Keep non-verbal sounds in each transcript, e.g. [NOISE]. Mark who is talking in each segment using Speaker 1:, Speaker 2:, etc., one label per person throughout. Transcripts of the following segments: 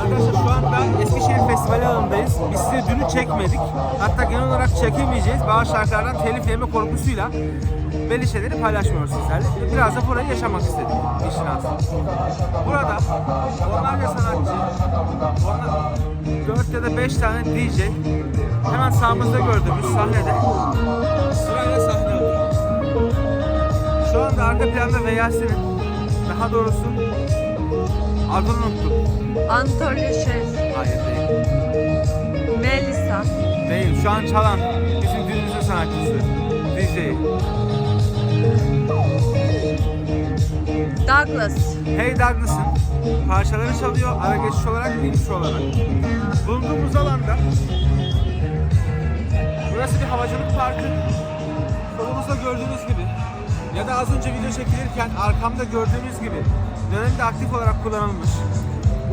Speaker 1: Arkadaşlar şu anda Eskişehir Festivali alanındayız. Biz dünü çekmedik. Hatta genel olarak çekemeyeceğiz. Bazı şarkılardan telif yeme korkusuyla belli şeyleri paylaşmıyoruz sizlerle. Biraz da burayı yaşamak istedik. işin aslı. Burada onlarca sanatçı, onlar 4 ya da 5 tane DJ hemen sağımızda gördüğümüz sahnede sırayla sahne. Şu anda arka planda Veyasi'nin, daha doğrusu adını unuttum.
Speaker 2: Antalya Şef,
Speaker 1: Hayır değil.
Speaker 2: Melisa,
Speaker 1: Değil. Şu an çalan bizim günümüzün sanatçısı. DJ.
Speaker 2: Douglas,
Speaker 1: Hey Douglas'ın parçaları çalıyor ara geçiş olarak intro olarak. Bulunduğumuz alanda burası bir havacılık parkı. Solumuzda gördüğünüz gibi ya da az önce video çekilirken arkamda gördüğünüz gibi dönemde aktif olarak kullanılmış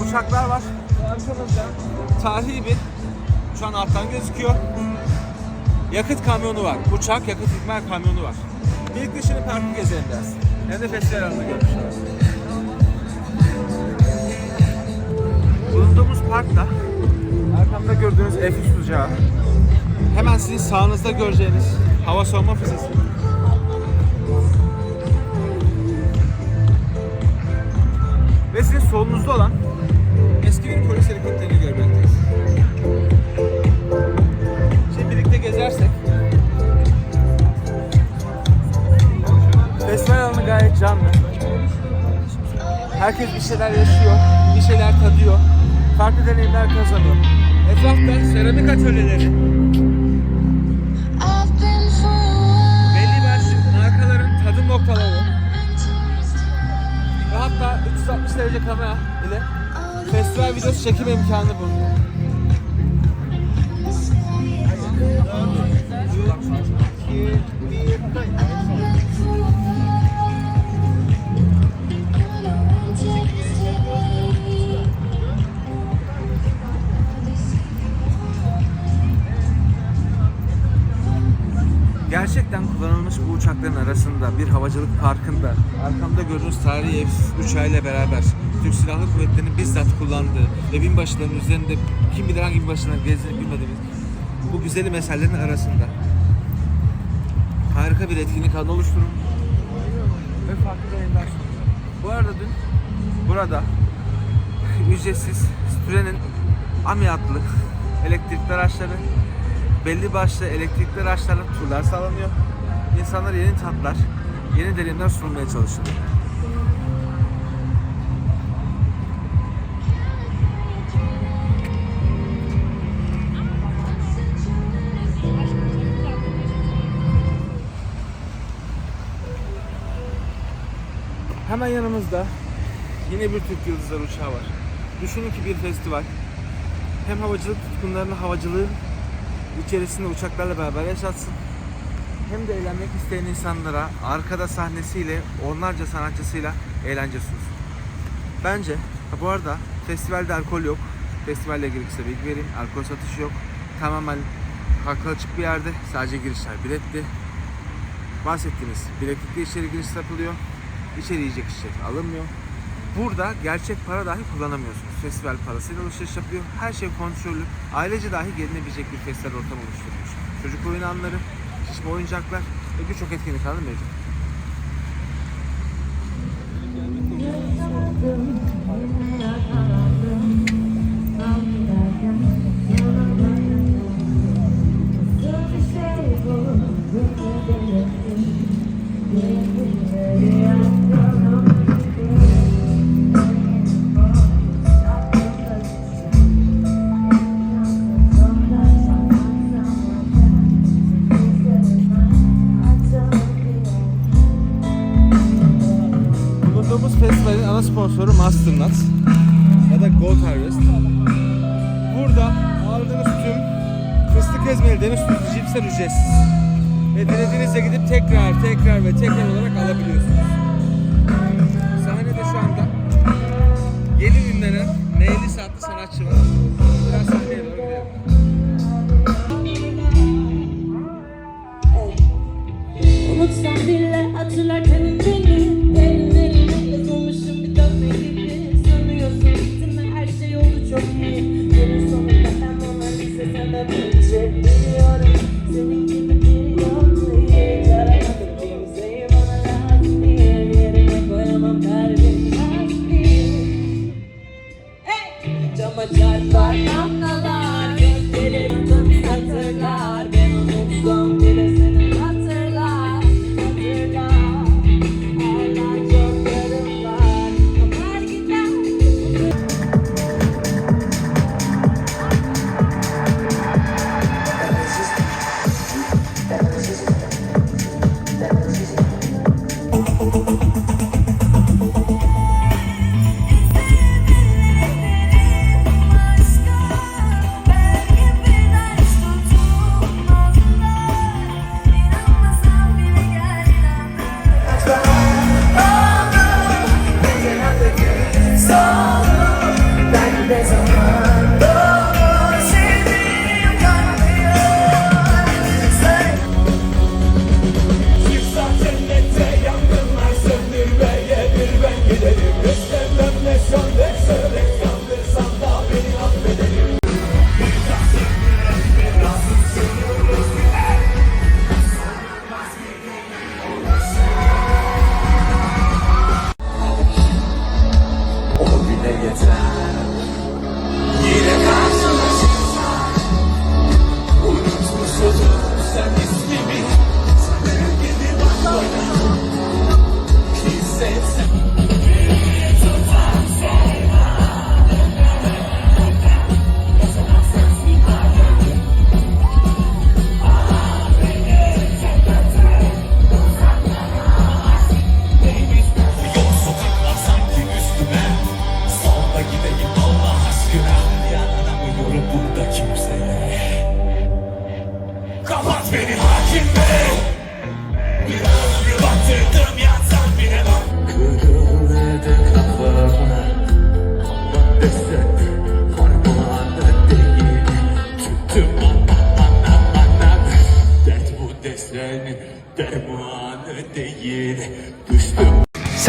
Speaker 1: uçaklar var. Arkamızda tarihi bir şu an alttan gözüküyor. Yakıt kamyonu var. Uçak yakıt ikmal kamyonu var. Birlikte şimdi parkı gezelim biraz. Hem de festival alanında görmüş oluruz. Bulunduğumuz parkta arkamda gördüğünüz F3 bucağı hemen sizin sağınızda göreceğiniz hava soğuma füzesi. Ve sizin solunuzda olan eski bir polis helikopterini görmekteyiz. Şimdi birlikte gezersek Festival alanı gayet canlı. Herkes bir şeyler yaşıyor, bir şeyler tadıyor, farklı deneyimler kazanıyor. Etrafta seramik atölyeleri, 360 derece kamera ile festival videosu çekim imkanı bulunuyor. Gerçekten kullanılmış bu uçakların arasında bir havacılık parkında arkamda gördüğünüz tarihi F-3 uçağıyla beraber Türk Silahlı Kuvvetleri'nin bizzat kullandığı ve binbaşılarının üzerinde kim bilir hangi binbaşıların gezdiğini bilmediğimiz bu güzelim eserlerin arasında harika bir etkinlik alanı oluşturun ve farklı sunun. Bu arada dün burada [LAUGHS] ücretsiz Stüren'in AMI adlı elektrikli araçları belli başlı elektrikli araçlarla turlar sağlanıyor. İnsanlara yeni tatlar, yeni deneyimler sunulmaya çalışılıyor. Hemen yanımızda yine bir Türk Yıldızlar uçağı var. Düşünün ki bir festival hem havacılık tutkunlarını havacılığı içerisinde uçaklarla beraber yaşatsın. Hem de eğlenmek isteyen insanlara arkada sahnesiyle onlarca sanatçısıyla eğlence sunsun. Bence bu arada festivalde alkol yok. Festivalle ilgili kısa bilgi vereyim. Alkol satışı yok. Tamamen halka açık bir yerde. Sadece girişler biletli. Bahsettiğiniz bileklikle içeri giriş yapılıyor. İçeri yiyecek içecek alınmıyor. Burada gerçek para dahi kullanamıyorsunuz. Festival parasıyla alışveriş yapıyor. Her şey kontrollü. Ailece dahi gelinebilecek bir festival ortamı oluşturmuş. Çocuk oyun alanları, şişme oyuncaklar ve birçok etkinlik alanı mevcut. Bulunduğumuz sponsoru Masternut ya da Gold Harvest. Burada aldığınız tüm fıstık ezmeli deniz tuzu cipsler ücretsiz. Ve dilediğinizde gidip tekrar tekrar ve tekrar olarak alabiliyorsunuz. Sahnede şu anda yeni ünlenen Melis adlı sanatçı var. Biraz
Speaker 3: Cama çarpar damlalar. Gözlerim tımsatır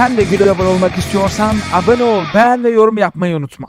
Speaker 1: Sen de abone olmak istiyorsan abone ol, beğen ve yorum yapmayı unutma.